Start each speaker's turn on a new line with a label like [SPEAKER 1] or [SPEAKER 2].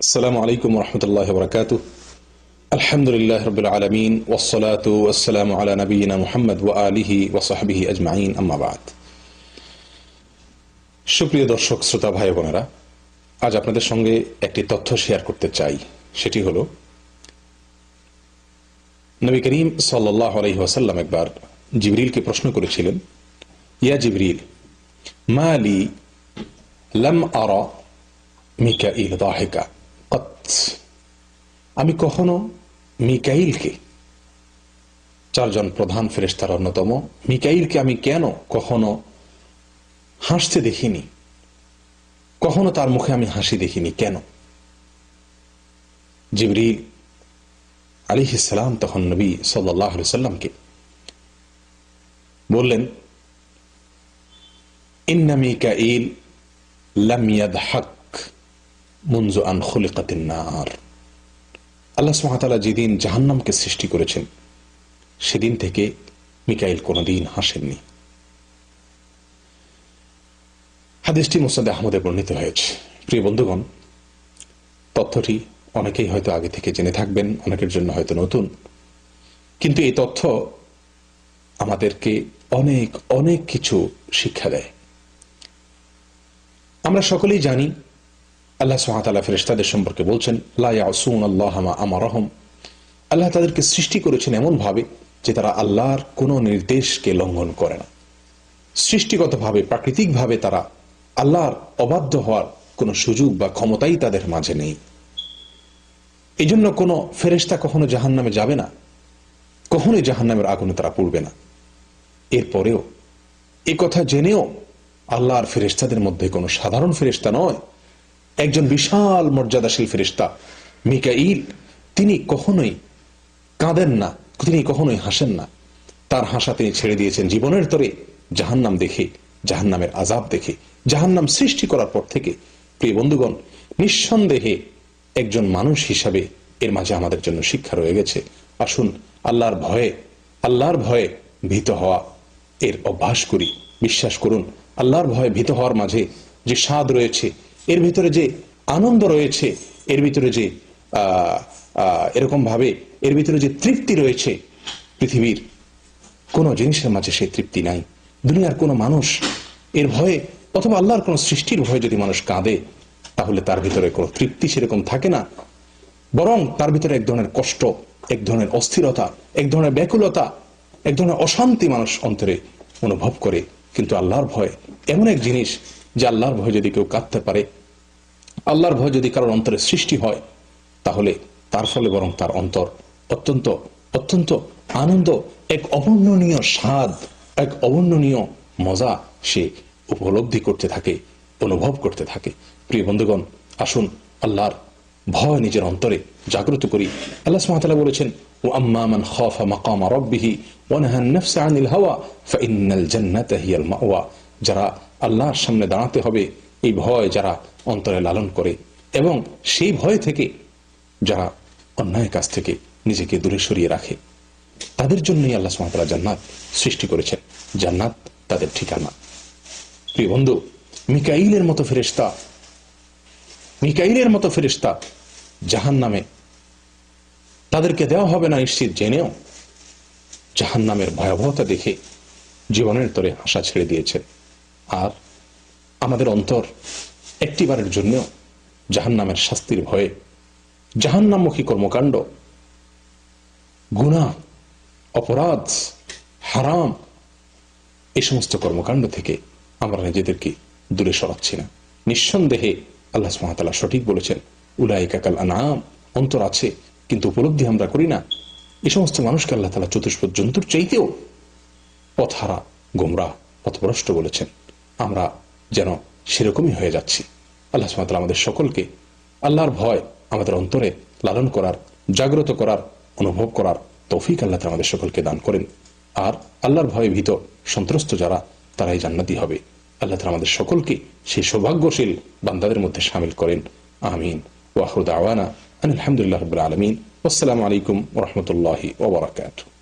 [SPEAKER 1] السلام عليكم ورحمة الله وبركاته الحمد لله رب العالمين والصلاة والسلام على نبينا محمد وآله وصحبه أجمعين أما بعد সুপ্রিয় দর্শক শ্রোতা ভাই বোনেরা আজ আপনাদের সঙ্গে একটি তথ্য শেয়ার করতে চাই সেটি হলো নবী করিম সাল্লাহ আলহি ওয়াসাল্লাম একবার জিবরিলকে প্রশ্ন করেছিলেন ইয়া জিবরিল মা আলি লাম আরা মিকাইল দাহেকা কত আমি কখনো মিকাইলকে, চারজন প্রধান ফেরেস্তার অন্যতম, মিকাইলকে আমি কেন কখনো হাসতে দেখিনি? কখনো তার মুখে আমি হাসি দেখিনি? কেন? জিবরিল আলিহিসাল্লাম তখন নবী সাল্লাহ সাল্লামকে বললেন, ইন্না মিকাইল লাম ইয়াদহাক মুনজু আন খুলিকাতিন নার। আল্লাহ সুহাতালা যেদিন জাহান্নামকে সৃষ্টি করেছেন, সেদিন থেকে মিকাইল কোনদিন হাসেননি। হাদিসটি মুসাদ আহমদে বর্ণিত হয়েছে। প্রিয় বন্ধুগণ, তথ্যটি অনেকেই হয়তো আগে থেকে জেনে থাকবেন, অনেকের জন্য হয়তো নতুন। কিন্তু এই তথ্য আমাদেরকে অনেক অনেক কিছু শিক্ষা দেয়। আমরা সকলেই জানি আল্লাহ সুহাতাল্লাহ ফেরেস্তাদের সম্পর্কে বলছেন লাসুন আল্লাহ আমারহম। আল্লাহ তাদেরকে সৃষ্টি করেছেন এমন ভাবে যে তারা আল্লাহর কোনো নির্দেশকে লঙ্ঘন করে না। সৃষ্টিগতভাবে, প্রাকৃতিকভাবে তারা আল্লাহর অবাধ্য হওয়ার কোনো সুযোগ বা ক্ষমতাই তাদের মাঝে নেই। এই জন্য কোনো ফেরেস্তা কখনো জাহান নামে যাবে না। কখনোই জাহান নামের আগুনে তারা পড়বে না। এরপরেও, এ কথা জেনেও আল্লাহর ফেরেস্তাদের মধ্যে কোনো সাধারণ ফেরেস্তা নয় একজন বিশাল মর্যাদাশীল ফেরিস্তা মিকাইল, তিনি কখনোই কাঁদেন না, তিনি কখনোই হাসেন না। তার হাসা তিনি ছেড়ে দিয়েছেন জীবনের তরে, জাহান্নাম দেখে, জাহান্নামের আজাব দেখে, জাহান্নাম সৃষ্টি করার পর থেকে। প্রিয় বন্ধুগণ, নিঃসন্দেহে একজন মানুষ হিসাবে এর মাঝে আমাদের জন্য শিক্ষা রয়ে গেছে। আসুন, আল্লাহর ভয়ে আল্লাহর ভয়ে ভীত হওয়া এর অভ্যাস করি। বিশ্বাস করুন, আল্লাহর ভয়ে ভীত হওয়ার মাঝে যে স্বাদ রয়েছে এর ভিতরে যে আনন্দ রয়েছে, এর ভিতরে যে এরকম ভাবে এর ভিতরে যে তৃপ্তি রয়েছে পৃথিবীর, কোনো জিনিসের মাঝে সেই তৃপ্তি নাই। দুনিয়ার কোনো মানুষ এর ভয়ে অথবা আল্লাহর কোনো সৃষ্টির ভয়ে যদি মানুষ কাঁদে, তাহলে তার ভিতরে কোনো তৃপ্তি সেরকম থাকে না। বরং তার ভিতরে এক ধরনের কষ্ট, এক ধরনের অস্থিরতা, এক ধরনের ব্যাকুলতা, এক ধরনের অশান্তি মানুষ অন্তরে অনুভব করে। কিন্তু আল্লাহর ভয় এমন এক জিনিস, যে আল্লাহর ভয় যদি কেউ কাঁদতে পারে আল্লাহর ভয় যদি কারোর অন্তরে সৃষ্টি হয়, তাহলে তার ফলে বরং তার অন্তর অত্যন্ত অত্যন্ত আনন্দ, এক অবর্ণনীয় স্বাদ, এক অবর্ণনীয় মজা সে উপলব্ধি করতে থাকে, অনুভব করতে থাকে। প্রিয় বন্ধুগণ, আসুন আল্লাহর ভয় নিজের অন্তরে জাগ্রত করি। আল্লাহ সুবহানাহু বলেছেন ও আম্মামান খাফা মাকামা রাব্বিহি ওয়া নাহা আন-নাফস আনিল হাওয়া ফাইন্নাল জান্নাতা হিয়াল মাওয়া। যারা আল্লাহর সামনে দাঁড়াতে হবে এই ভয় যারা অন্তরে লালন করে এবং সেই ভয় থেকে যারা অন্যায় কাছ থেকে নিজেকে দূরে সরিয়ে রাখে, তাদের জন্যই আল্লাহ সুমাতলা জান্নাত সৃষ্টি করেছেন। জান্নাত তাদের ঠিকানা। প্রিয় বন্ধু, মিকাইলের মতো ফেরিস্তা মিকাইলের মতো ফেরিস্তা জাহান নামে তাদেরকে দেওয়া হবে না নিশ্চিত জেনেও জাহান নামের ভয়াবহতা দেখে জীবনের তরে হাসা ছেড়ে দিয়েছেন। আর আমাদের অন্তর একটিবারের জন্য জাহান নামের শাস্তির ভয়ে, জাহান্নামুখী কর্মকাণ্ড গুণা অপরাধ, হারাম এই সমস্ত কর্মকাণ্ড থেকে আমরা নিজেদেরকে দূরে সরাচ্ছি না। নিঃসন্দেহে আল্লাহ সুহাতালা সঠিক বলেছেন উলাই কাকাল আনাম অন্তর আছে কিন্তু উপলব্ধি আমরা করি না। এই সমস্ত মানুষকে আল্লাহ তালা চতুষ্পদ জন্তুর চাইতেও পথহারা গোমরা পথভ্রষ্ট বলেছেন। আমরা যেন সেরকমই হয়ে যাচ্ছি। আল্লাহ সুমাতাল আমাদের সকলকে আল্লাহর ভয়, আমাদের অন্তরে লালন করার, জাগ্রত করার, অনুভব করার তৌফিক আল্লাহ আমাদের সকলকে দান করেন। আর আল্লাহর ভয়ে ভীত, সন্ত্রস্ত যারা, তারাই জান্নাতি হবে। আল্লাহ আমাদের সকলকে সেই সৌভাগ্যশীল বান্দাদের মধ্যে সামিল করেন। আমিন। ওয়াহুদ আওয়ানা আলহামদুলিল্লাহ রবিল আলমিন। আসসালামু আলাইকুম ওরহমতুল্লাহি ওবরাকাতু